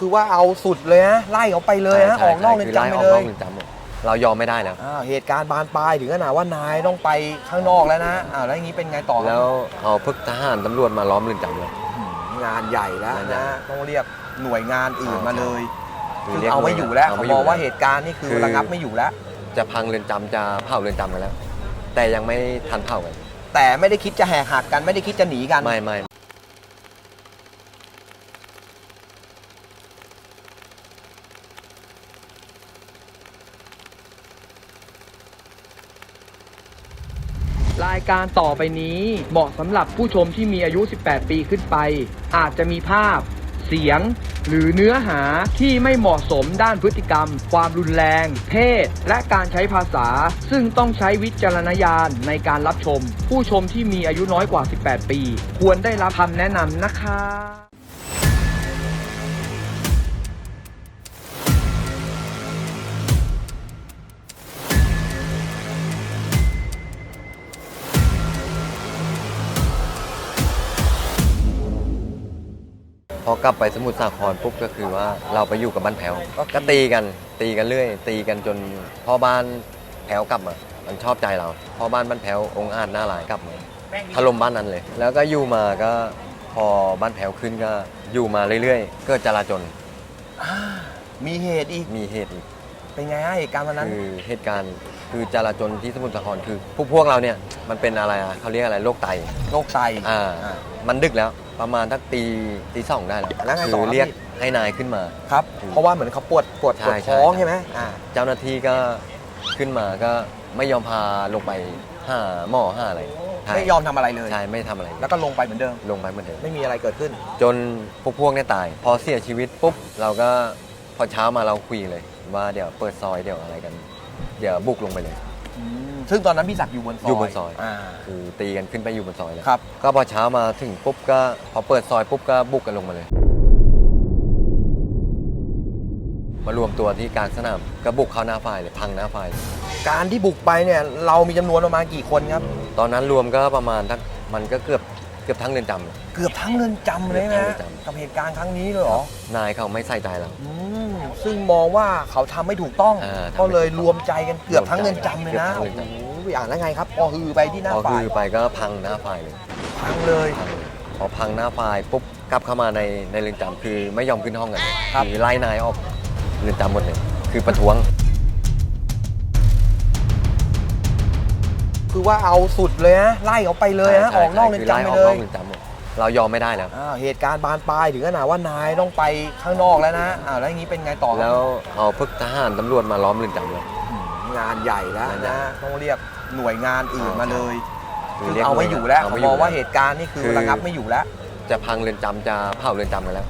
คือว่าเอาสุดเลยนะไล่เขาไปเลยนะใช่ออกนอกเรือนใช่จำไปคืเลไล่ออยกนอกเรือนจำหมดเรายอมไม่ได้แล้วอ่าเหตุการณ์บานปลายถึงขนาดว่านายต้องไปข้างนอกแล้วนะอ่าแล้วอย่างนี้เป็นไงต่อครับแล้วเอาพึกทหารตำรวจมาล้อมเรือนจำเลยอืมงานใหญ่แล้วงานใหญ่นะต้องเรียกหน่วยงานอื่นใช่มาเลยคืคือรีกเอาไม่อยู่แล้วเอาเขาไม่มอองยู่ว่าเหตุการณ์นี่คือคือระงับไม่อยู่แล้ว จะพังเรือนจำจะเผาเรือนจำกันแล้ว แต่ยังไม่ทันเผากันแต่ไม่ได้คิดจะแหกหักกันไม่ได้คิดจะหนีกันไม่ไม่ การต่อไปนี้เหมาะสำหรับผู้ชมที่มีอายุ 18 ปีขึ้นไป อาจจะมีภาพ เสียง หรือเนื้อหาที่ไม่เหมาะสมด้านพฤติกรรม ความรุนแรง เพศ และการใช้ภาษา ซึ่งต้องใช้วิจารณญาณในการรับชม ผู้ชมที่มีอายุน้อยกว่า 18 ปี ควรได้รับคำแนะนำนะคะ พอกลับไปสมุทรสาครปุ๊บก็คือว่าเราไปอยู่กับบ้านแผวก็ตีกันตีกันเรื่อย ตีกันจนพ่อบ้านแผวกลับมามันชอบใจเราพ่อบ้านบ้านแผวองค์อาจหน้าหลายกลับมาถล่มบ้านนั้นเลย แล้วก็อยู่มาก็พอบ้านแผวขึ้นก็อยู่มาเรื่อยๆเกิดจราจนอ่ามีเหตุอีกมีเหตุอีกเป็นไงฮะเหตุการณ์วันนั้นคือเหตุการณ์คือจราจนที่สมุทรสาครคือพวกพวกเราเนี่ยมันเป็นอะไรอะเขาเรียกอะไรโรคไตโรคไตอ่าอ่ามันดึกแล้ว ประมาณทักตีตีสองได้แล้วแล้วไงคืต่อครับเรียกพี่ให้นายขึ้นมา ครับ เพราะว่าเหมือนเขาปวดปวดปวดใช่ท้องใช่ ใช่ไหมอ่าเจ้าหน้าที่ก็ขึ้นมาก็ไม่ยอมพาลงไปหาหมอหาอะไรใช่ไม่ยอมทำอะไรเลย ใช่ไม่ทำอะไรแล้วก็ลงไปเหมือนเดิม ลงไปเหมือนเดิม ไม่มีอะไรเกิดขึ้น จนพวกพวกเนี่ยตาย พอเสียชีวิตปุ๊บเราก็พอเช้ามาเราคุยเลย ว่าเดี๋ยวเปิดซอยเดี๋ยวอะไรกัน เดี๋ยวบุกลงไปเลย ซึ่งตอนนั้นพี่ศักดิ์อยู่บนซอยอยู่บนซอยอ่าคือตีกันขึ้นไปอยู่บนซอยเลยครับ ก็พอเช้ามาถึงปุ๊บก็พอเปิดซอยปุ๊บก็บุกกันลงมาเลย มารวมตัวที่กลางสนามก็บุกเข้าหน้าฝ่ายเลยพังหน้าฝ่ายเลยการที่บุกไปเนี่ยเรามีจำนวนประมาณกี่คนครับ ตอนนั้นรวมก็ประมาณทั้งมันก็เกือบ เกือบทั้งเรือนจำเลย เกือบทั้งเรือนจำเลยเกือบทั้งนะเรือนจำ กับเหตุการณ์ครั้งนี้เลยเหรอนายเขาไม่ใส่ใจเรา อืมซึ่งมองว่าเขาทำไม่ถูกต้องอ่าทำไม่ถูกต้องก็เลยรวมใจกันเกือบทั้งเรือนจำเลยนะเกืโอ้อบทั้งโหเรือนจอ่านแล้วไงครับพอฮือไปที่หน้าพอฝ่าคืยอไปก็พังหน้าฝ่ายเลยพังเลย พังเลยพอพังหน้าฝ่ายปุ๊บกลับเข้ามาในในเรือนจำคือไม่ยอมขึ้นห้องกันครับอไล่นายออกเรือนจำหมดเลย คือประท้วง คือว่าเอาสุดเลยนะไล่เขาไปเลยนะใช่ออกนอกเรือนคืจำไล่ไปออกเลนอยกเรือนจำหมดเรายอมไม่ได้แล้ว อ่าเหตุการณ์บานปลายถึงขนาดว่านายต้องไปข้างนอกแล้วนะอ่าแล้วอย่างนี้เป็นไงต่อครับแล้วเอาพึกทหารตำรวจมาล้อมเรือนจำเลย อืมงานใหญ่แล้วงานใหญ่ นะต้องเรียกหน่วยงานอื่นมาเลยคืคือรีกเอาไม่อยู่แล้วเเขามองว่าเหตุการณ์นี่คือคือ ระงับไม่อยู่แล้ว จะพังเรือนจำจะเผาเรือนจำกันแล้ว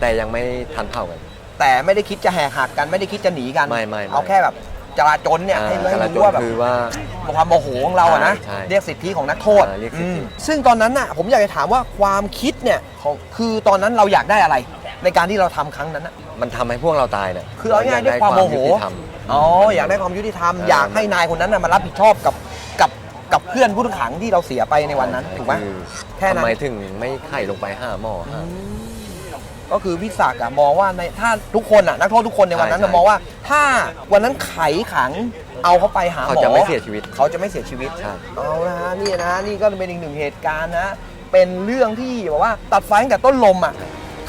แต่ยังไม่ทันเผากัน แต่ไม่ได้คิดจะแหกหักกันไม่ได้คิดจะหนีกันไม่ไม่ไม่ เอาแค่แบบ จราจนเนี่ยให้อ่าให้จราจรู้นว่าแบบคือว่า ความโมโหของเราอะนะใช่ใช่เรียกสิทธิของนักโทษอ่าเรียกสิทธิ อืมซึ่งตอนนั้นน่ะผมอยากจะถามว่าความคิดเนี่ยของคือตอนนั้นเราอยากได้อะไร ในการที่เราทำครั้งนั้นน่ะ มันทำให้พวกเราตายเนี่ยคือเอาง่ายๆด้วยความโมโห ยุติธรรม อ๋อ อยากได้ความยุติธรรมอ่าอยากให้นายคนนั้นน่ะมารับผิดชอบกับกับกับเพื่อนผู้ต้องขังที่เราเสียไปในวันนั้นถูกไหม คือแค่นั้น ทำไมถึงไม่ไข่ลงไปห้าหม้อห้า ก็คือพี่ศักดิ์อะมองว่าในถ้าทุกคนอะนักโทษทุกคนในวันนั้นใช่จะมองว่า ถ้าวันนั้นไขขังเอาเขาไปหาหมอ เขาจะไม่เสียชีวิต เขาจะไม่เสียชีวิต ใช่ เอาละฮะนี่นะฮะนี่ก็เป็นอีกหนึ่งเหตุการณ์นะ เป็นเรื่องที่แบบว่าตัดไฟตั้งแต่ต้นลมอะ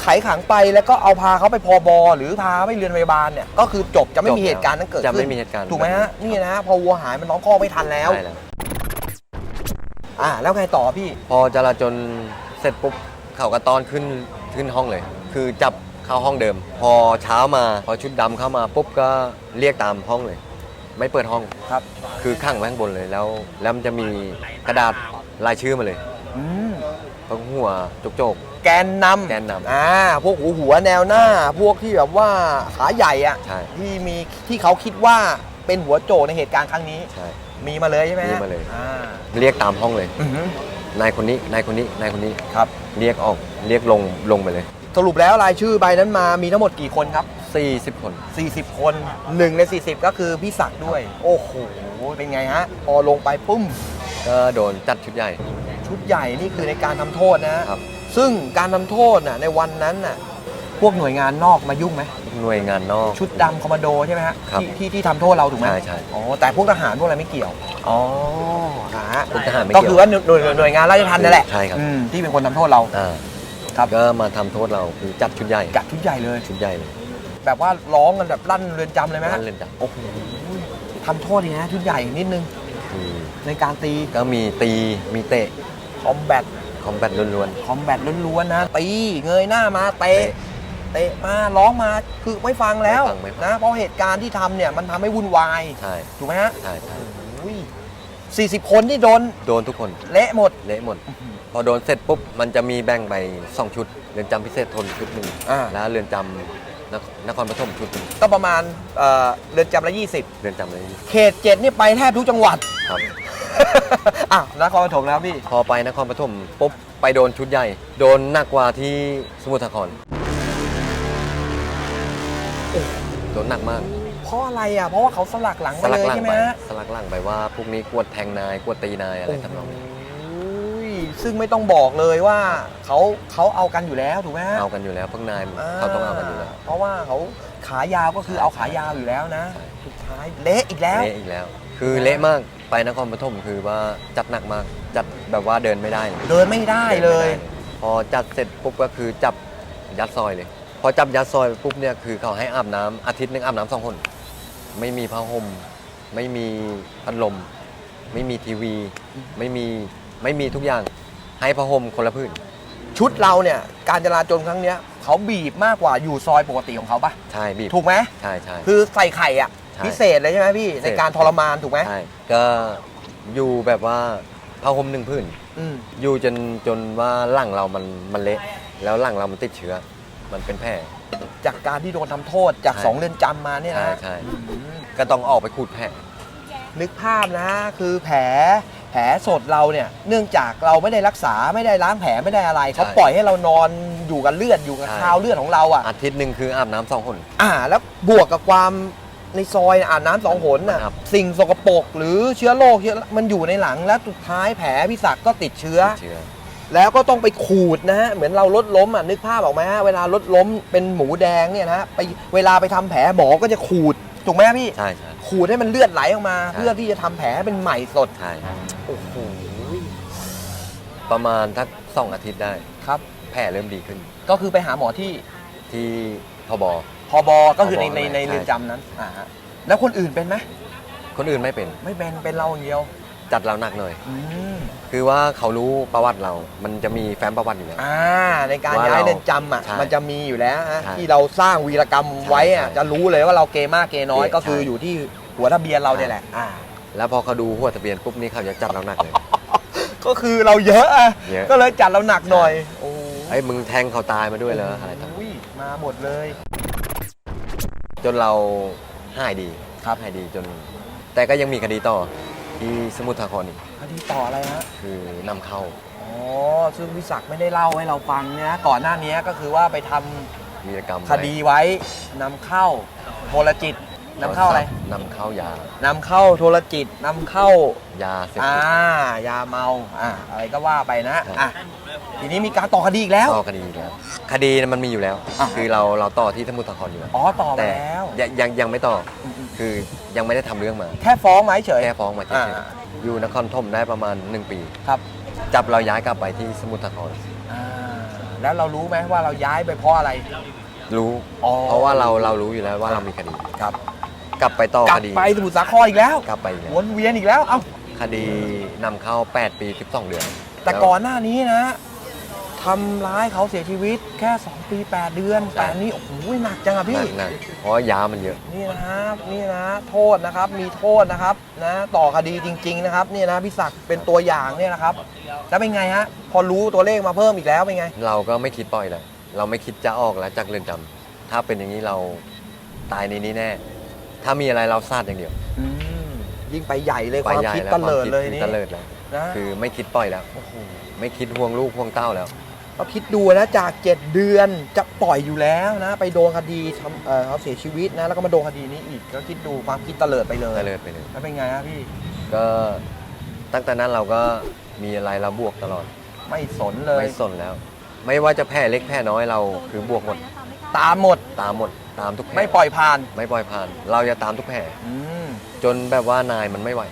ไขขังไปแล้วก็เอาพาเขาไปพอบอหรือพาไปเรือนพยาบาลเนี่ย ก็คือจบจะไม่มีเหตุการณ์นั้นเกิดจะขึ้นไม่มีเหตุการณ์ ถูกไหมฮะ นี่นะฮะพอวัวหายมันร้องคอกไม่ทันแล้ว ใช่แล้วอ่า แล้วไงต่อพี่ พอจราจนเสร็จปุ๊บเขาก็ต้อนขึ้นขึ้นห้องเลยคื อจับเข้าห้องเดิม พอเช้ามาพอชุดดำเข้ามาปุ๊บก็เรียกตามห้องเลย ไม่เปิดห้องครับ คือข้างไว้ข้างบนเลยแล้ว แล้วมันจะมีกระดาษรายชื่อมาเลยอืมตรงหัวโจกแกนนำแกนนำอ่าพวกหัวหัวแนวหน้า พวกที่แบบว่าขาใหญ่อะๆใช่ ที่มีที่เขาคิดว่าเป็นหัวโจกในเหตุการณ์ครั้งนี้ ใช่ มีมาเลยใช่ไหมฮะมีมาเลย อ่าเรียกตามห้องเลย อือหือนายคนนี้นายคนนี้นายคนนี้ครับ เรียกออกเรียกลงลงไปเลย สรุปแล้วรายชื่อใบนั้นมามีทั้งหมดกี่คนครับ 40 คน 40 คนหนึ่งใน 40 ก็คือพี่ศักดิ์ด้วย โอ้โห เป็นไงฮะ พอลงไปปุ้ม ก็โดนจัดชุดใหญ่ ชุดใหญ่นี่คือในการทำโทษนะครับ ซึ่งการทำโทษน่ะในวันนั้นน่ะพวกหน่วยงานนอกมายุ่งไหม หน่วยงานนอก ชุดดำคอมมานโดใช่ไหมฮะครับที่ที่ที่ทำโทษเราถูกไหมใช่ใช่อ๋อแต่พวกทหารพวกอะไรไม่เกี่ยว อ๋อนะฮะพวกทหารไม่ก็เกี่ยวคือว่าหน่วยหน่วยหน่วยงานราชทัณฑ์นั่นแหละใช่ครับ อืมที่เป็นคนทำโทษเรา อ่า ครับ ก็มาทำโทษเราคือจัดชุดใหญ่กัดชุดใหญ่เลย ชุดใหญ่เลยแบบว่าร้องกันแบบลั่นเรือนจำเลยไหมฮะนั่นเล่นจับโอ้โหทำโทษอย่างนี้นะชุดใหญ่นิดนึงคือในการตีก็มีตีมีเตะคอมแบทคอมแบทล้วนคอมแบทล้วนๆนะตีเงยหน้ามาเตะเตะ เตะมาร้องมาคือไม่ฟังแล้วไม่ฟังไม่ฟัง นะเพราะเหตุการณ์ที่ทำเนี่ยมันทำให้วุ่นวายๆใช่ถูกไหมฮะใช่ใช่สี่สิบคนที่โดนโดนทุกคนเละหมด เละหมด พอโดนเสร็จปุ๊บมันจะมีแบ่งไปสองชุดเรือนจำพิเศษทนชุดหนึ่งอ่า แล้วเรือนจำนครนครปฐมชุดหนึ่งก็ประมาณเอ่อเรือนจำละ 20 เรือนจำเลยเขตเจ็ดนี่ไปแทบทุกจังหวัด ครับ อะนครปฐมแล้วพี่ พอไปนครปฐมปุ๊บไปโดนชุดใหญ่ โดนหนักกว่าที่สมุทรสาครโดนหนักมากเพราะอะไรอะ เพราะว่าเขาสลักหลังไปสลัเลยหลัใช่ไหไปมฮะ สลักหลังไปว่าพวกนี้กวดแทงนายกวดตีนายอะไรทำนองนี้โอ้ย ซึ่งไม่ต้องบอกเลยว่าเขาเขาเอากันอยู่แล้วถูกไหมฮะ เอากันอยู่แล้วพวกนายเขาต้องเอากันอยู่แล้ว เพราะว่าเขาขายาวก็คือเอาขายาวอยู่แล้วนะ ใช่ สุดท้ายเละอีกแล้ว เละอีกแล้ว คือเละมากไปนครปฐมคือว่าจัดหนักมากจัดแบบว่าเดินไม่ได้เดินไม่ได้เลย พอจัดเสร็จปุ๊บก็คือจับยัดซอยเลย พอจับยัดซอยปุ๊บเนี่ยคือเขาให้อาบน้ำอาทิตย์หนึงอาบน้ำสองคน ไม่มีผ้าห่มไม่มีพัดลม ไม่มีทีวี ไม่มี ไม่มีทุกอย่างให้ผ้าห่มคนละพื้น ชุดเราเนี่ยการจราจรครั้งเนี้ยเขาบีบมากกว่าอยู่ซอยปกติของเขาปะใช่บีบถูกไหมใช่ใช่ คือใส่ไข่อะใช่พิเศษเลยใช่ไหมพี่พิเศษ ในการทรมานถูกไหมใช่ก็อยู่แบบว่าผ้าห่มหนึ่งพื้น อืมอยู่จนจนว่าหลังเรามันมันเละ แล้วหลังเรามันติดเชื้อ มันเป็นแผล จากการที่โดนทำโทษจากใช่ สองเรือนจำมาเนี่ยใช่นะใช่อืมก็ต้องออกไปขูดแผลนึกภาพนะคือแผล แผลสดเราเนี่ยเนื่องจากเราไม่ได้รักษาไม่ได้ล้างแผลไม่ได้อะไรเขาปล่อยให้เรานอนอยู่กับเลือดอยู่กับคราวเลือดของเราอะ อาทิตย์หนึ่งคืออาบน้ำสองคนอ่าแล้วบวกกับความในซอยน่ะอาบน้ำสองหนน่ะครับ สิ่งสกปรกหรือเชื้อโรคเชื้อมันอยู่ในหลังแล้วสุดท้ายแผลพี่ศักดิ์ก็ติดเชื้อ เชื้อแล้วก็ต้องไปขูดนะฮะเหมือนเรารถล้มอะนึกภาพออกไหมฮะเวลารถล้มเป็นหมูแดงเนี่ยนะฮะไปเวลาไปทำแผลหมอก็จะขูดถูกไหมพี่ ใช่ใช่ ขูดให้มันเลือดไหลออกมาใช่เพื่อที่จะทำแผลให้เป็นใหม่สดใช่โอ้โหประมาณทักสองอาทิตย์ได้ ครับ แผลเริ่มดีขึ้น ก็คือไปหาหมอที่ที่ทบ พบก็คือในผบในในใช่ เรือนจำนั้นอ่าฮะแล้วคนอื่นเป็นไหมคนอื่นไม่เป็น ไม่เป็นเป็นเราอย่างเดียว จัดเราหนักหน่อย อืมคือว่าเขารู้ประวัติเรา มันจะมีแฟ้มประวัติอยู่แล้ว อ่าในการว่าย้ายเราเรือนจำอะใช่มันจะมีอยู่แล้วฮะใช่ที่เราสร้างวีรกรรมไว้อะใช่จะรู้เลยว่าเราเกมากเกน้อยใช่ก็คืออยู่ที่หัวทะเบียนเราเนี่ยแหละอ่า แล้วพอเขาดูหัวทะเบียนปุ๊บนี่เขาจะจัดเราหนักเลย ก็คือเราเยอะอะเยอะ ก็เลยจัดเราหนักหน่อย โอ้ไอ้ยมึงแทงเขาตายมาด้วยเหรออะไรต่างยมาหมดเลย จนเราหายดีครับหายดีจน แต่ก็ยังมีคดีต่อ ที่สมุทรสาครอีกคดีต่ออะไรฮะ คือนำเข้าอ๋อ ซึ่งวิศักดิ์ไม่ได้เล่าให้เราฟังเนี่ยนะก่อนหน้านี้ก็คือว่าไปทำวีรกรรมคดีไว้นำเข้าโทรจิตนำเข้าอะไรนำเข้ายา นำเข้าโทรจิตนำเข้ายาเสพอ่าติด ยาเมาอ่าอะไรก็ว่าไปนะ ครับ อะ ทีนี้มีการต่อคดีอีกแล้ว ต่อคดีอีกแล้วคดีน่ะมันมีอยู่แล้ว อ่า คือเราเราต่อที่สมุทรสาครอยู่แล้วอ๋อต่อมาแต่แล้ว ยังยังยังไม่ต่ออืมคือยังไม่ได้ทำเรื่องมาๆแค่ฟ้องมาเฉย แค่ฟ้องมาเฉอ่ายๆอยู่นครธมได้ประมาณ 1 ปี ครับจับเราย้ายกลับไปที่สมุทรสาครอ่าแล้วเรารู้ไหมว่าเราย้ายไปเพราะอะไร รู้อ๋อ เพราะว่าเราเรารู้อยู่แล้วว่าเรามีคดีครับ กลับไปต่อกลับคดีไปสมุทรสาครอีกแล้ว กลับไปอีกแล้ววนเวียนอีกแล้ว เอ้า คดีนำเข้า 8 ปี 12 เดือนแต่ก่อนหน้านี้นะทำร้ายเขาเสียชีวิตแค่ 2 ปี 8 เดือน แต่อันนี้โอ้โหหนักจังอะหพี่ นักหนักเพราะว่ายามันเยอะ นี่นะครับนี่นะ โทษนะครับมีโทษนะครับนะต่อคดีจริง ๆ นะครับนี่นะพี่ศักดิ์เป็นตัวอย่างเนี่ยนะครับ แล้วเป็นไงฮะพอรู้ตัวเลขมาเพิ่มอีกแล้วเป็นไง เราก็ไม่คิดปล่อยเลยเราไม่คิดจะออกแล้วจากเรือนจำถ้าเป็นอย่างนี้เราตายในนี้แน่ ถ้ามีอะไรเราซาดอย่างเดียวอืมยิ่งไปใหญ่เลยคไปวามใหญ่คิดแล้วตะเลิดความคิเลยคือนี่ตะเลิดแล้วนะคือไม่คิดปล่อยแล้ว โอ้โหไม่คิดห่วงลูกห่วงเต้าแล้ว ก็คิดดูนะจาก 7 เดือนจะปล่อยอยู่แล้วนะ ไปโดนคดีทำเอ่อเขาเสียชีวิตนะ แล้วก็มาโดนคดีนี้อีก ก็คิดดูความคิดตะเลิดไปเลยตะเลิดไปเลย แล้วเป็นไงฮะพี่ ก็ตั้งแต่นั้นเราก็มีอะไรเราบวกตลอด ไม่สนเลย ไม่สนแล้ว ไม่ว่าจะแพ้เล็กแพ้น้อยเราคือบวกหมด ตามหมด ตามหมด ตามทุกแผลไม่ปล่อยผ่าน ไม่ปล่อยผ่าน เราจะตามทุกแผลอืม จนแบบว่านายมันไม่ไหว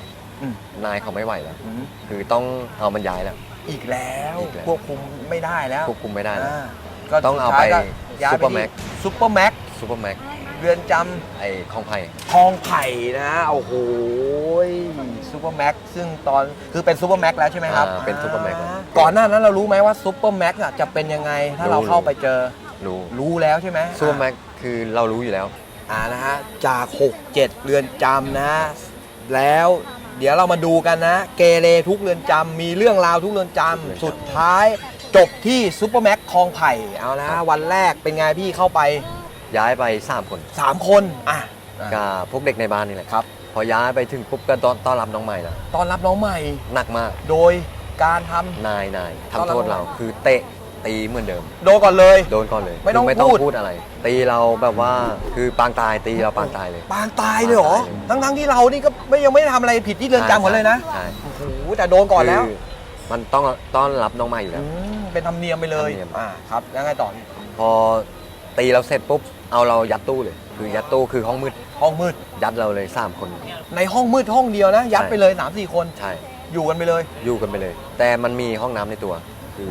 อืม นายเขาไม่ไหวแล้ว อืมคือต้องเอามันย้ายแล้ว อีกแล้วอีกแล้ว ควบคุมไม่ได้แล้วควบคุมไม่ได้แล้วอ่าก็ต้องเอาสุดท้ยไปก็ย้ายซุปเปอร์แม็กซุปเปอร์แม็กซูเปอร์แม็กเรือนจำไอ้ของไผ่ทองไผ่นะโอ้โหซูเปอร์แม็กซึ่งตอนคือเป็นซูเปอร์แม็กแล้วใช่ไหมครับอ่าเป็นซูเปอร์แม็กอ่าก่อนหน้านั้นเรารู้ไหมว่าซูเปอร์แม็กอะจะเป็นยังไงถ้าเราเข้าไปเจอรู้รู้แล้วใช่ไหม ซูเปอร์แม็กคือเรารู้อยู่แล้ว อ่านะฮะจาก 6 7 เรือนจำนะฮะแล้ว เดี๋ยวเรามาดูกันนะ เกเรทุกเรือนจำมีเรื่องราวทุกเรือนจำเรือนจำสุดท้ายจบที่ซูเปอร์แม็กคลองไผ่เอานะฮะวันแรกเป็นไงพี่เข้าไป ย้ายไป3คน3 คนอะ กับพวกเด็กในบ้านนี่แหละครับ พอย้ายไปถึงปุ๊บก็ต้อนต้อนรับน้องใหม่ละตอนรับน้องใหม่หนักมากโดยการทำ นายนายต้อนรับทำโทษเรา คือเตะ ตีเหมือนเดิม โดนก่อนเลย โดนก่อนเลยไม่ต้องคืไม่ต้องพูด พูดอะไร ตีเราแบบว่าคือปางตายตีเราปางตายเลย ปางตายเลยเหรอ ปางตายเลย ทั้งทั้งๆที่เรานี่ก็ไม่ยังไม่ได้ทำอะไรผิดที่เรือนจำหมดเลยนะ ใช่โอ้โหแต่โดนก่อนแล้วคืมันต้องต้อนรับน้องใหม่อยู่แล้วอืมเป็นธรรมเนียมไปเลยธรรมเนียม อ่าครับแล้วไงต่อพอตีเราเสร็จปุ๊บเอาเรายัดตู้เลย คือยัดตู้คือห้องมืดห้องมืด ยัดเราเลยสามคน ในห้องมืดห้องเดียวนะ ยัดใช่ ไปเลย3ามสี่คน ใช่อยู่กันไปเลย อยู่กันไปเลย แต่มันมีห้องน้ำในตัว คือ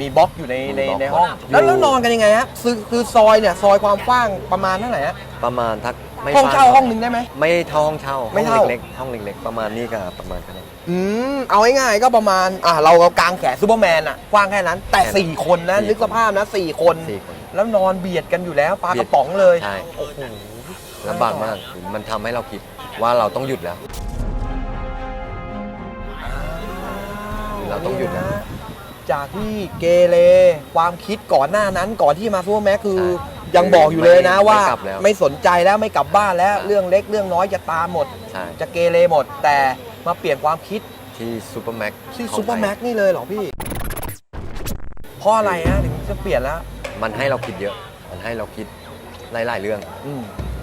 มีบล็อกอยู่ในมีในบล็อกในห้องอยู่แล้วแล้วนอนกันยังไงฮะคือคือซอยเนี่ยซอยความกว้างประมาณเท่าไหร่ฮะประมาณทักไม่ห้องเช่าฟ้ห้องหนึงได้ไหม ไม่เท่าห้องเช่าไม่ห้องเท่าเล็กๆห้องเล็กๆประมาณนี้ก็ประมาณขนาด อืมเอาง่ายๆก็ประมาณอ่าเราเรากางแขนซูเปอร์แมนอะกว้างแค่นั้น แต่แค่นั้น4คนนะสี่นึกสภาพนะ 4 คน สี่คนแล้วนอนเบียดกันอยู่แล้วปลากเบีระยดป๋องเลยใช่โอ้โหลำบากมากมันทำให้เราคิดว่าเราต้องหยุดแล้ว เราต้องหยุดนะ จากที่เกเรความคิดก่อนหน้านั้น ก่อนที่มาซูเปอร์แม็กคือใช่ยังบอกอยู่เลยนะไม่ว่า ไม่กลับแล้วไม่สนใจแล้วไม่กลับบ้านแล้วใช่เรื่องเล็กเรื่องน้อยจะตามหมด ใช่ จะเกเรหมด แต่มาเปลี่ยนความคิดที่ซูเปอร์แม็กที่ซูเปอร์แม็กนี่เลยเหรอพี่เพราะอะไรฮะถึงจะเปลี่ยนแล้ว มันให้เราคิดเยอะ มันให้เราคิดหลาย ๆ เรื่อง อืม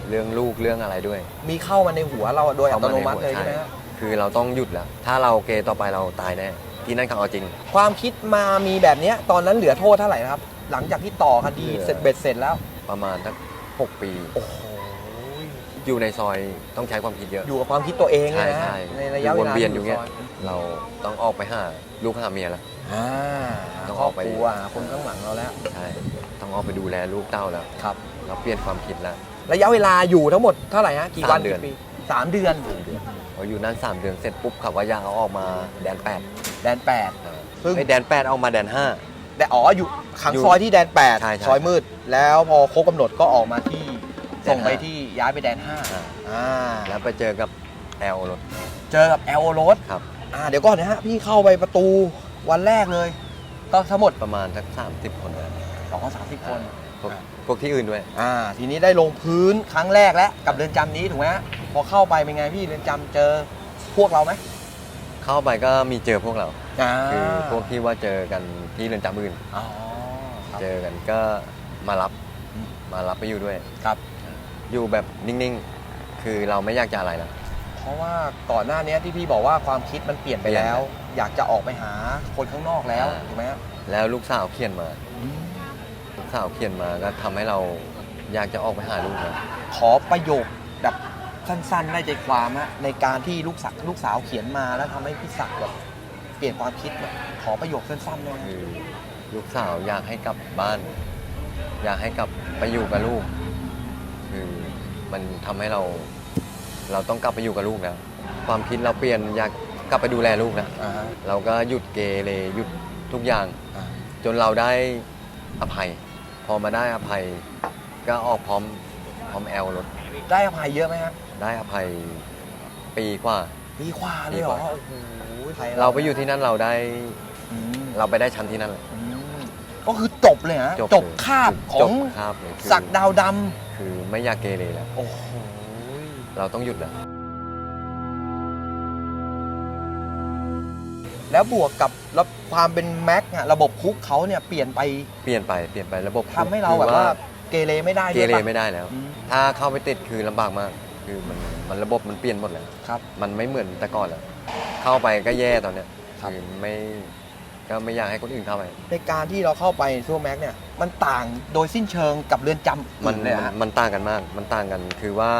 เรื่องลูกเรื่องอะไรด้วยมีเข้ามาในหัวเราโดยอัตโนมัติเลยใช่ไหมฮะ คือเราต้องหยุดแล้ว ถ้าเราเกต่อไปเราตายแน่ ที่นั่นเขาเอาจริง ความคิดมามีแบบเนี้ยตอนนั้นเหลือโทษเท่าไหร่นะครับ หลังจากที่ต่อคดีเหลือ เสร็จเบ็ดเสร็จแล้ว ประมาณสักหกปี โอ้โหอยู่ในซอยต้องใช้ความคิดเยอะ อยู่กับความคิดตัวเองเลยใช่นะใช่ในระยะอเววนลาเวียนอยู่ที่เงี้ย ซเราต้องออกไปหาลูกหาเมียแล้ว อ่าต้องครอออบกไป ครัวคนข้างหลังเราแล้วใช่ต้องออกไปดูแลลูกเต้าแล้ว ครับ เราเปลี่ยนความคิดแล้ว ระยะเวลาอยู่ทั้งหมดเท่าไหร่ฮะกี่วันสามเดือน กี่ปีสามเดือนพ ออยู่นั่นสามเดือนเสร็จปุ๊บเขาก็อยากเอาออกมาแดนแปดแดนแปดซึ่ง ไอ้ยแดนแปดเอามาแดนห้าแต่อ๋ออยู่ขังอยู่ซอยที่แดนแปดใช่ใช่ซอยมืด แล้วพอครบกำหนดก็ออกมาที่แดนส่งไปห้า ที่ย้ายไปแดนห้าอ่าอ่าแล้วไปเจอกับแอลรถ เจอกับแอลโอรสครับ อ่าเดี๋ยวก่อนนะฮะพี่เข้าไปประตูวันแรกเลย ก็ทั้งหมดประมาณสักสามสิบคนนะ สองสามสิบคน พวกพ วกที่อื่นด้วย อ่าทีนี้ได้ลงพื้นครั้งแรกแล้วกับเรือนจำนี้ถูกไหมฮะพอเข้าไปเป็นไงพี่เรือนจำเจอพวกเราไหมเข้าไปก็มีเจอพวกเรา อ่าคือพวกที่ว่าเจอกันที่เรือนจำอื่น อ๋อครับ เจอกันก็มารับอืม มารับไปอยู่ด้วย ครับ อยู่แบบนิ่งๆ คือเราไม่อยากจะอะไรแล้วเพราะว่าก่อนหน้านี้ที่พี่บอกว่าความคิดมันเปลี่ยนไปแล้ว อยากจะออกไปหาคนข้างนอกแล้วอ่า ถูกไหมฮะแล้วลูกสาวเขียนมาลูก สาวเขียนมาก็ทำให้เราอยากจะออกไปหาลูกนะขอประโยคแบบสั้นๆได้ใจความฮะในการที่ลูกสาวลูกสาวเขียนมาแล้วทำให้พี่ศักดิ์แบบเปลี่ยนความคิดเนี่ยขอประโยคสั้นๆเลยนะคือลูกสาวอยากให้กลับบ้าน อยากให้กลับไปอยู่กับลูก คือมันทำให้เรา เราต้องกลับไปอยู่กับลูกแล้ว ความคิดเราเปลี่ยนอยากกลับไปดูแลลูกนะอ่าฮะเราก็หยุดเกเรหยุดทุกอย่าง อ่าจนเราได้อภัย พอมาได้อภัยก็ออกพร้อมพร้อมแอลรถได้อภัยเยอะไหมฮะได้อภัยปีกว่า ปีกว่าเลยเหรอปีกว่า โอ้โหไทยเราไปอยู่ที่นั่นเราได้อืมเราไปได้ชั้นที่นั่นเลย อืมก็คือจบเลยฮะจบเลยคาบขจองบคาบเลยคือ ศักดิ์ดาวดคือไม่อยากเกเรแล้วำโอ้โห เราต้องหยุดแล้ว แล้วบวกกับระความเป็นแม็กอะระบบคุกเขาเนี่ยเปลี่ยนไปเปลี่ยนไปเปลี่ยนไประบบทำให้เราแบบว่าเกเรไม่ได้เกด้วยเรปะ ไม่ได้แล้ว อืม ถ้าเข้าไปติดคือลำบากมาก คือมันมันระบบมันเปลี่ยนหมดแล้ว ครับ มันไม่เหมือนแต่ก่อนแล้ว เข้าไปก็แย่ตอนเนี้ยครับคือไม่ก็ไม่อยากให้คนอื่นเข้าไป ในการที่เราเข้าไปซูเปอร์แม็กเนี่ยมันต่างโดยสิ้นเชิงกับเรือนจำมัอื่นนเลยมันฮะมันต่างกันมาก มันต่างกัน คือว่า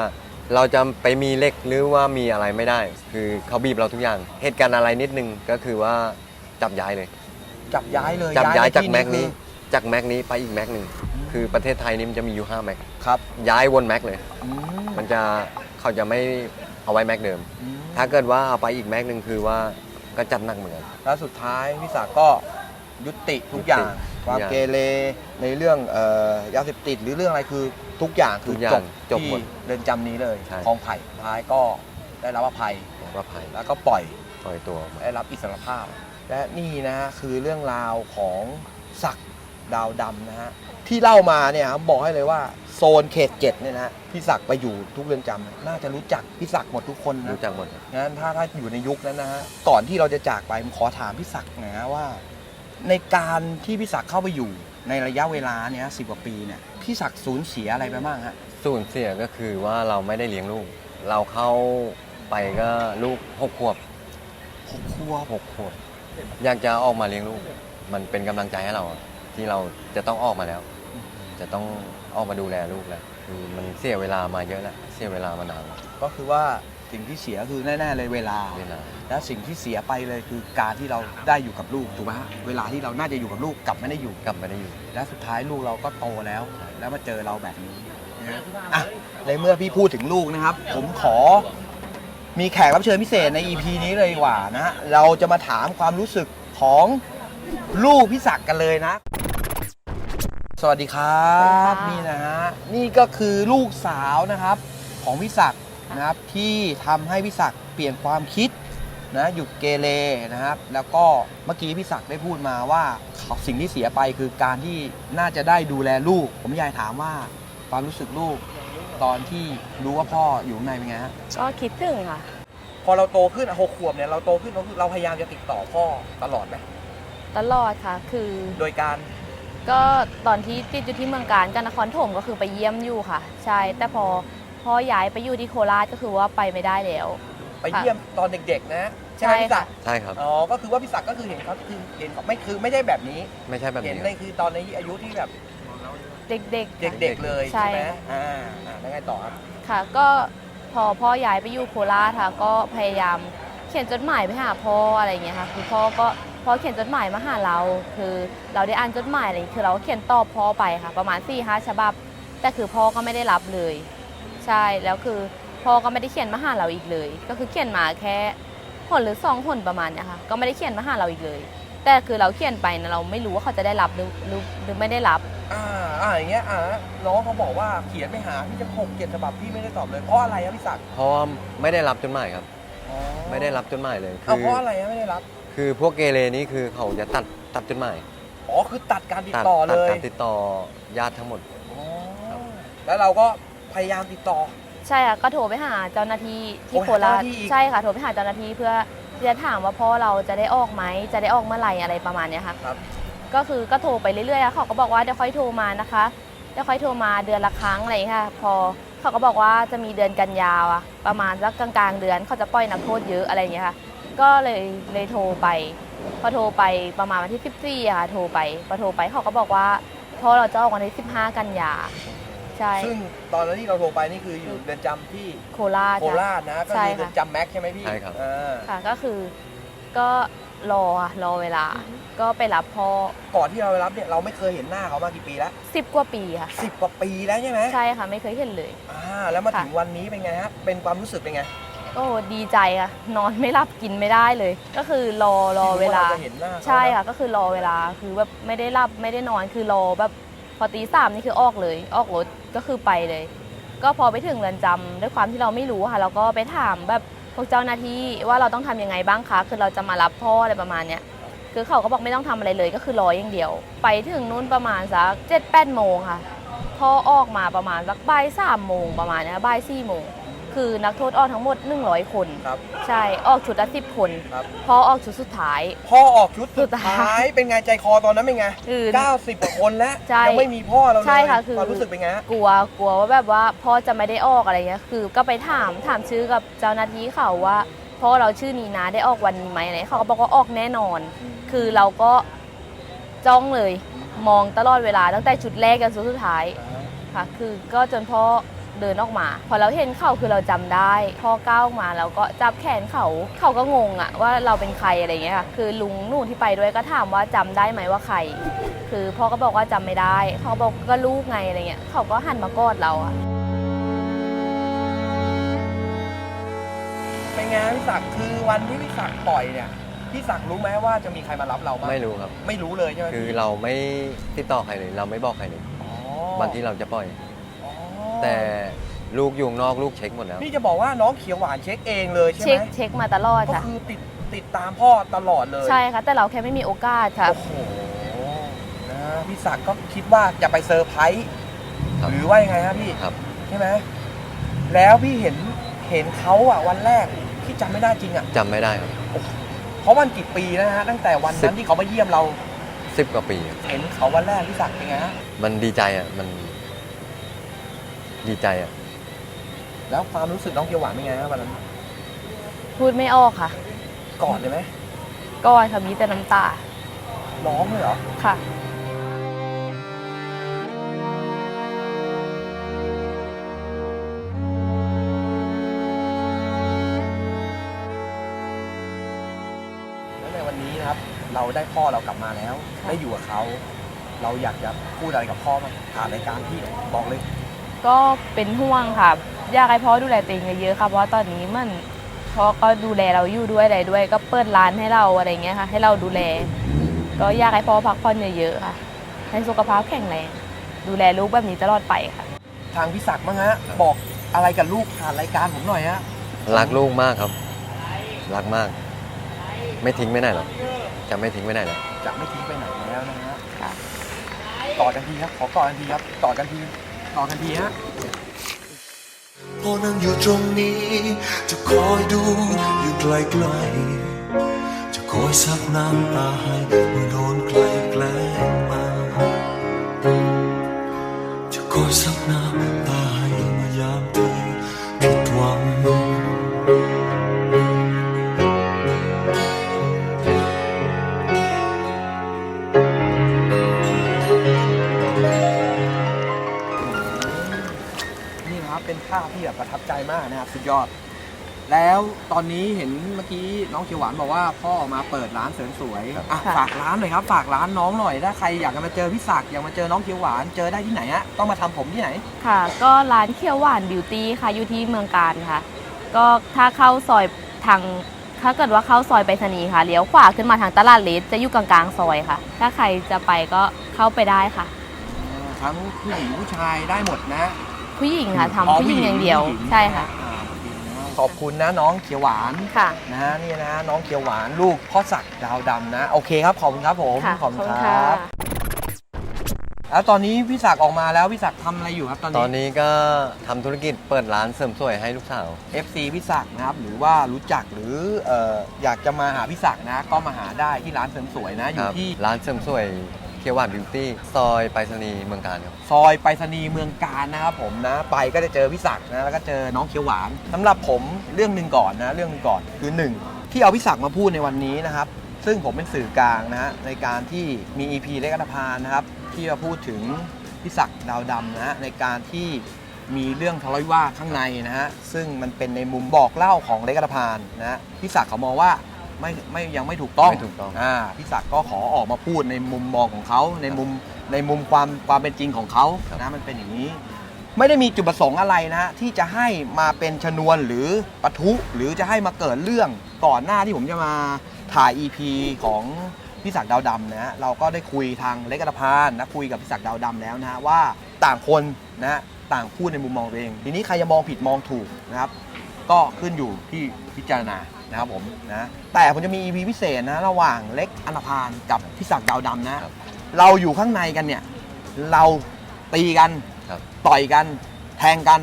เราจะไปมีเหล็กหรือว่ามีอะไรไม่ได้ คือเขาบีบเราทุกอย่าง เหตุการณ์อะไรนิดนึงก็คือว่าจับย้ายเลย จับย้ายเลยจับย้ายในจากที่แม็กนี้คือจากแม็กนี้ไปอีกแม็กหนึ่งคือประเทศไทยนี่มันจะมีอยู่5แม็กครับย้ายวนแม็กเลยอืมมันจะเขาจะไม่เอาไว้แม็กเดิมอืมถ้าเกิดว่าเอาไปอีกแม็กหนึ่งคือว่าก็จัดหนักเหมือนกันแล้วสุดท้ายพี่ศักดิ์ก็ ยุติทุกอย่างยุติความทุกอย่างเกเรในเรื่องเอ่อยาเสพติดหรือเรื่องอะไรคือทุกอย่างคือทุกอย่าจงบจบที่หมดเรือนจำนี้เลยใช่คลองไผ่สุดท้ายก็ได้รับอภัยผมว่าภัยแล้วก็ปล่อยปล่อยตัวออกมาได้รับอิสรภาพ และนี่นะฮะคือเรื่องราวของศักดิ์ดาวดำนะฮะที่เล่ามาเนี่ยครับบอกให้เลยว่าโซนเขตเจ็ดเนี่ยนะฮะพี่ศักดิ์ไปอยู่ทุกเรือนจำน่าจะรู้จักพี่ศักดิ์หมดทุกคนนะรู้จักหมดงั้นถ้าถ้าอยู่ในยุคนั้นนะฮะก่อนที่เราจะจากไปผมขอถามพี่ศักดิ์หนะฮะว่า ในการที่พี่ศักดิ์เข้าไปอยู่ในระยะเวลาเนี้ยสิบกว่าปีเนี่ยพี่ศักดิ์สูญเสียอะไรไปบ้างฮะสูญเสียก็คือว่าเราไม่ได้เลี้ยงลูก เราเข้าไปก็ลูกหกขวบหกครัวบหกขวบอยากจะออกมาเลี้ยงลูก มันเป็นกำลังใจให้เราอะที่เราจะต้องออกมาแล้ว จะต้องออกมาดูแลลูกแล้วคือมันเสียเวลามาเยอะแล้วเสียเวลามานานแล้ว ก็คือว่า สิ่งที่เสียคือแน่ๆเลยเวลา เวลา และสิ่งที่เสียไปเลยคือการที่เราได้อยู่กับลูกถูกไหมฮะเวลาที่เราน่าจะอยู่กับลูกกลับไม่ได้อยู่ กลับมาได้อยู่ และสุดท้ายลูกเราก็โตแล้ว แล้วมาเจอเราแบบนี้นะฮะอะในเมื่อพี่พูดถึงลูกนะครับ ผมขอมีแขกรับเชิญพิเศษใน EP นี้เลยดีกว่านะฮะเราจะมาถามความรู้สึกของลูกพี่ศักดิ์กันเลยนะ สวัสดีครับสวัสดีค่ะนี่นะฮะนี่ก็คือลูกสาวนะครับ ของพี่ศักดิ์ นะครับที่ทำให้พี่ศักดิ์เปลี่ยนความคิดนะหยุดเกเรนะครับ แล้วก็เมื่อกี้พี่ศักดิ์ได้พูดมาว่าเขาสิ่งที่เสียไปคือการที่น่าจะได้ดูแลลูก ผมอยากถามว่าความรู้สึกลูกตอนที่รู้ว่าพ่ออยู่ข้างในเป็นไงฮะก็คิดถึงค่ะ พอเราโตขึ้นหกขวบเนี่ยเราโตขึ้นเราเราพยายามจะติดต่อพ่อตลอดไหมตลอดค่ะ คือ โดยการ ก็ตอนที่ติดอยู่ที่เมืองการกับนครถมก็คือไปเยี่ยมอยู่ค่ะ ใช่แต่พอ พ่อย้ายไปอยู่ที่โคราชก็คือว่าไปไม่ได้แล้ว ไปเยี่ยมตอนเด็กๆ นะใช่ไหมใช่พี่ศักค่ะดิ์ใช่ครับ อ๋อก็คือว่าพี่ศักดิ์ก็คือเห็นเขาคือเห็นเขาไม่คือไม่ใช่แบบนี้ ไม่ใช่แบบเห็นนี้ ในคือตอนในอายุที่แบบเด็กๆค่ะเด็กๆเลยใช่ใช่ไหมอ่าอ่าแล้วไงต่อครับค่ะ ก็พอพ่อย้ายไปอยู่โคราชค่ะ ก็พยายามเขียนจดหมายไปหาพ่ออะไรอย่างเงี้ยค่ะ คือพ่อก็พอเขียนจดหมายมาหาเรา คือเราได้อ่านจดหมายอะไรคือเราก็เขียนตอบพ่อไปค่ะ ประมาณ4ี่ห้าฉบับ แต่คือพ่อก็ไม่ได้รับเลย ใช่แล้วคือพ่อก็ไม่ได้เขียนมาหาเราอีกเลย ก็คือเขียนมาแค่หนหรือสองหนประมาณเนี้ยค่ะก็ไม่ได้เขียนมาหาเราอีกเลย แต่คือเราเขียนไปนะเราไม่รู้ว่าเขาจะได้รับหรือหรือหรือไม่ได้รับอ่าอ่าอย่างเงี้ยอ่าน้องเขาบอกว่าเขียนไปหาพี่จะคงเขียนฉบับพี่ไม่ได้ตอบเลยเพราะอะไรครับพี่ศักดิ์เพราะว่าไม่ได้รับจดหมายครับ อ๋อไม่ได้รับจดหมายเลยเอาคืเพราะอะไรฮะไม่ได้รับคือพวกเกเรนี่คือเขาจะตัดตัดจดหมายอ๋อคือตัดการติดตัดต่อตัเลดยการติดต่อญาติทั้งหมด อ๋อแล้วเราก็ พยายามติดต่อ ใช่ค่ะก็โทรไปหาเจ้าหน้าที่ที่โทโครหาราชเจ้าหน้าที่อีก ใช่ค่ะโทรไปหาเจ้าหน้าที่เพื่อที่จะถามว่าพ่อเราจะได้ออกไหมจะได้ออกเมื่อไหร่อะไรประมาณเนี้ยค่ะ ครับ ก็คือก็โทรไปเรื่อยๆอะเขาก็บอกว่าเดี๋ยวค่อยโทรมานะคะเดี๋ยวค่อยโทรมาเดือนละครั้งอะไรอย่างเงี้ยค่ะ พอเขาก็บอกว่าจะมีเดือนกันยาวอะประมาณสักกลางๆ เดือนเขาจะปล่อยนักโทษเยอะอะไรอย่างเงี้ยค่ะ ก็เลยเลยโทรไป พอโทรไปประมาณวันที่ 14อะค่ะโทรไปพอโทรไปเขาก็บอกว่าพ่อเราจะออกวันที่ 15 กันยา ใช่ ซึ่งตอนนั้นที่เราโทรไปนี่คืออยู่เรือนจำที่โคราชโคค่ะราชนะ ก็ใช่คือค่ะ เรือนจำแม็กใช่ไหมพี่ใช่ครับ อ่าค่ะก็คือก็รออะรอเวลา ก็ไปรับพ่อก่อนที่เราไปรับเนี่ยเราไม่เคยเห็นหน้าเขามากี่ปีแล้วสิบกว่าปีค่ะ สิบกว่าปีแล้วใช่ไหมใช่ค่ะไม่เคยเห็นเลย อ่าแล้วมาค่ะถึงวันนี้เป็นไงฮะเป็นความรู้สึกเป็นไงก็ดีใจค่ะนอนไม่หลับกินไม่ได้เลย ก็คือรอรอเวลา ที่รู้จะเห็นหน้าเขาใช่นค่ะก็คือรอเวลาคือแบบไม่ได้หลับไม่ได้นอนคือรอแบบพ อตีสามนี่คือออกเลยออกรถก็คือไปเลย ก็พอไปถึงเรือนจำด้วยความที่เราไม่รู้ค่ะ เราก็ไปถามแบบพวกเจ้าหน้าที่ว่าเราต้องทำยังไงบ้างคะคือเราจะมารับพ่ออะไรประมาณเนี้ยคือเขาก็บอกไม่ต้องทำอะไรเลยก็คือรออย่างเดียว ไปถึงนู้นประมาณสักเจ็ดแปดโมงค่ะพ่อออกมาประมาณสักบ่ายสามโมงประมาณเนี้ยบ่ายสี่โมง คือนักโทษออกทั้งหมด 100 คน ครับ ใช่ออกชุดละสิบคน ครับ พอออกชุดสุดท้าย พ่อออกชุดสุดสุดท้ายท้ายเป็นไงใจคอตอนนั้นเป็นไงคือ90กว่าคนแล้วใช่ยังไม่มีพ่อเราเลยใช่ค่ะคือความรู้สึกเป็นไงฮะกลัวกลัวว่าแบบว่าพ่อจะไม่ได้ออกอะไรเงี้ย คือก็ไปถามถามชื่อกับเจ้าหน้าที่เขาว่าพ่อเราชื่อนีนาได้ออกวันนี้ไหมอะไรเขาก็บอกว่าออกแน่นอน คือเราก็จ้องเลยมองตลอดเวลาตั้งแต่ชุดแรกจนชุดสุดท้ายค่ะ คือก็จนพ่อ เดินออกมา พอเราเห็นเขาคือเราจำได้พ่อก้าวออกมาเราก็จับแขนเขาเขาก็งงอะว่าเราเป็นใครอะไรอย่างเงี้ยค่ะคือลุงนู่นที่ไปด้วยก็ถามว่าจำได้ไหมว่าใคร คือพ่อก็บอกว่าจำไม่ได้ เขาบอกก็ลูกไงอะไรเงี้ยเขาก็หันมากอดเราอะเป็นไงพี่ศักดิ์คือวันที่พี่ศักดิ์ปล่อยเนี่ยพี่ศักดิ์รู้ไหมว่าจะมีใครมารับเราบ้างไม่รู้ครับ ไม่รู้เลยใช่ไหมคือเราไม่ติดต่อใครเลย เราไม่บอกใครเลยอ๋อวันที่เราจะปล่อยอ๋อ แต่ลูกอยุงนอกลูกเช็คหมดแล้ว นี่จะบอกว่าน้องเขียวหวานเช็คเองเลยใช่เช็คไหมเช็คมาตลอดก็ค่ะ คือติดติดตามพ่อตลอดเลยใช่ค่ะ แต่เราแค่ไม่มีโอกาสค่ะ โอ้โหนะพี่ศักดิ์ก็คิดว่าจะไปเซอร์ไพรส์ครับ หรือว่ายังไงครับพี่ ครับ ใช่ไหมแล้วพี่เห็นเห็นเขาอะวันแรกพี่จำไม่ได้จริงอะจำไม่ได้ครับ เพราะวันกี่ปีแล้วนะฮะตั้งแต่วันสินั้นบ ที่เขามาเยี่ยมเรา สิบกว่าปีครับเห็นเขาวันแรกพี่ศักดิ์เป็นไงฮะมันดีใจอะ มัน ดีใจอะ แล้วความรู้สึกน้องเขียวหวานเป็นไงฮะวันนั้นพูดไม่ออกค่ะกอดเลยไหมก้อนค่ะมีแต่น้ำตาร้องเลยเหรอ ค่ะ แล้วในวันนี้นะครับ เราได้พ่อเรากลับมาแล้วค่ะได้อยู่กับเขา เราอยากจะพูดอะไรกับพ่อมางผ่านรายการพี่บอกเลย ก็เป็นห่วงค่ะ อยากให้พ่อดูแลตัวเองเยอะๆค่ะเพราะว่าตอนนี้มันพ่อก็ดูแลเราอยู่ด้วยอะไรด้วย ก็เปิดร้านให้เราอะไรเงี้ยค่ะ ให้เราดูแล ก็อยากให้พ่อพักผ่อนเยอะๆค่ะ ให้สุขภาพแข็งแรงดูแลลูกแบบนี้ตลอดไปค่ะ ทางพี่ศักดิ์มั้างฮะบอกอะไรกับลูกผ่านรายการผมหน่อยฮะรักลูกมากครับ รักมาก ไม่ทิ้งไม่ไหนหรอกจะไม่ทิ้งไม่ไหนหรอกจะไม่ทิ้งไปไหนแล้วนะฮะค่ะต่อกันทีครับขอกอดกันทีครับต่อกันที ต่อทันทีฮะพอนั่งอยู่ตรงนี้ จะคอยดูอยู่ไกลๆจะคอยซับน้ำตาให้เมื่อโดนใครแกล้ ภาพที่แบบประทับใจมากนะครับ สุดยอด แล้วตอนนี้เห็นเมื่อกี้น้องเขียวหวานบอกว่าพ่อมาเปิดร้านเสริมสวยอะค่ะฝากร้านหน่อยครับ ฝากร้านน้องหน่อย ถ้าใครอยากจะมาเจอพี่ศักดิ์อยากมาเจอน้องเขียวหวาน เจอได้ที่ไหนฮะ ต้องมาทำผมที่ไหน ค่ะ ก็ร้านเคียวหวานบิวตี้ค่ะอยู่ที่เมืองการค่ะ ก็ถ้าเข้าซอยทางถ้าเกิดว่าเข้าซอยไปรษณีย์ค่ะเลี้ยวขวาขึ้นมาทางตลาดเลสจะอยู่กลางๆซอยค่ะ ถ้าใครจะไปก็เข้าไปได้ค่ะ ทั้งผู้หญิงผู้ชายได้หมดนะ ผู้หญิงค่ะทำผู้หญิงอย่างเดียวผู้หญิงใช่ค่ะอ่าโอเคนะขอบคุณนะน้องเขียวหวานค่ะ นะฮะนี่นะน้องเขียวหวานลูกพ่อศักดิ์ดาวดำนะ โอเคครับขอบคุณครับผมค่ะขอบคุณครับแล้วตอนนี้พี่ศักดิ์ออกมาแล้วพี่ศักดิ์ทำอะไรอยู่ครับตอนตนี้อนนี้ก็ทำธุรกิจเปิดร้านเสริมสวยให้ลูกสาว FC พี่ศักดิ์นะครับหรือว่ารู้จักหรือเอ่ออยากจะมาหาพี่ศักดิ์นะ ก็มาหาได้ที่ร้านเสริมสวยนะอคยู่รับที่ร้านเสริมสวย เคียวหวานบิวตี้ซอยไปรษณีย์เมืองการครับ ซอยไปรษณีย์เมืองการนะครับผมนะ ไปก็จะเจอพี่ศักดิ์นะแล้วก็เจอน้องเขียวหวานสำหรับผมเรื่องหนึ่งก่อนนะเรื่องหนึ่งก่อนคือหนึ่งที่เอาพี่ศักดิ์มาพูดในวันนี้นะครับ ซึ่งผมเป็นสื่อกลางนะฮะในการที่มี EP เล็กอันธพาลนะครับ ที่มาพูดถึงพี่ศักดิ์ดาวดำนะฮะในการที่มีเรื่องทะเลาะวิวาทข้างในนะฮะซึ่งมันเป็นในมุมบอกเล่าของเล็กอันธพาลนะฮะพี่ศักดิ์เขามองว่า ไม่ไม่ยังไม่ถูกต้องไม่ถูกต้องอ่าพี่ศักดิ์ก็ขอออกมาพูดในมุมมองของเขาในมุมในมุมความความเป็นจริงของเขานะมันเป็นอย่างนี้ ไม่ได้มีจุดประสงค์อะไรนะฮะที่จะให้มาเป็นชนวนหรือปะทุหรือจะให้มาเกิดเรื่องก่อนหน้าที่ผมจะมาถ่าย EP ของพี่ศักดิ์ดาวดำนะฮะเราก็ได้คุยทางเล็กอัตพานนะคุยกับพี่ศักดิ์ดาวดำแล้วนะฮะว่าต่างคนนะฮะต่างพูดในมุมมองตัวเอง ทีนี้ใครจะมองผิดมองถูกนะครับ ก็ขึ้นอยู่ที่พิจารณา นะครับผมนะแต่ผมจะมี EP พิเศษนะระหว่างเล็กอันธพาลกับพี่ศักดิ์ดาวดำนะครับเราอยู่ข้างในกันเนี่ย เราตีกันครับ ต่อยกันแทงกัน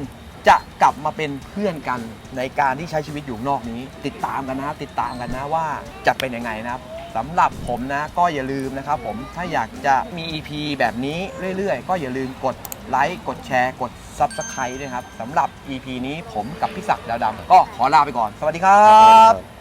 จะกลับมาเป็นเพื่อนกันในการที่ใช้ชีวิตอยู่ข้างนอกนี้ ติดตามกันนะติดตามกันนะว่าจะเป็นยังไงนะครับสำหรับผมนะก็อย่าลืมนะครับผมถ้าอยากจะมี EP แบบนี้เรื่อยๆ ก็อย่าลืมกด ไลค์กดแชร์กด Subscribe ด้วยครับสำหรับ EP นี้ผมกับพี่ศักดิ์ดาวดำก็ขอลาไปก่อน สวัสดีครับ